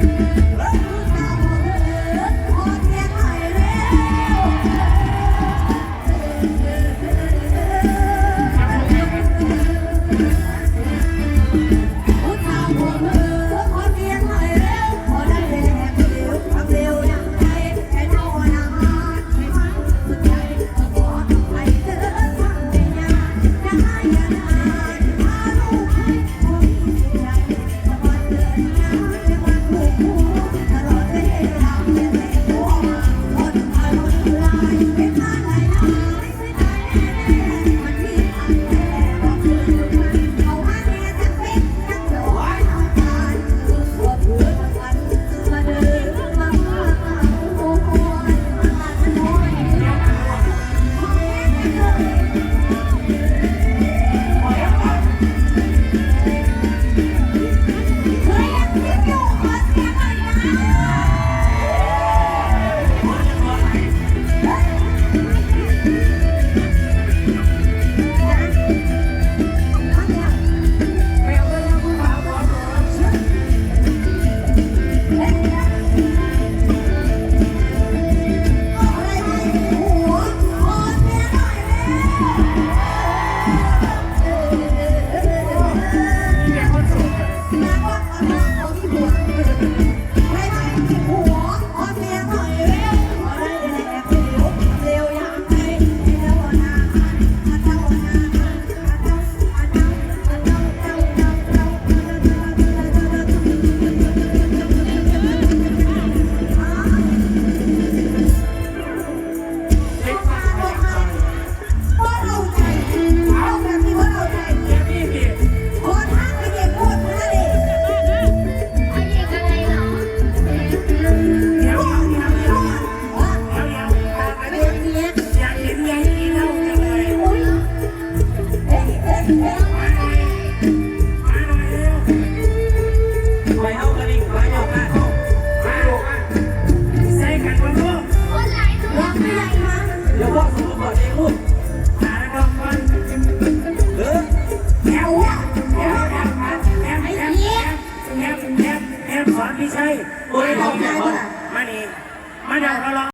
Ah! แอมสอนพี่ชัยโอ้ยบอกแอมมานี่มาดังเรา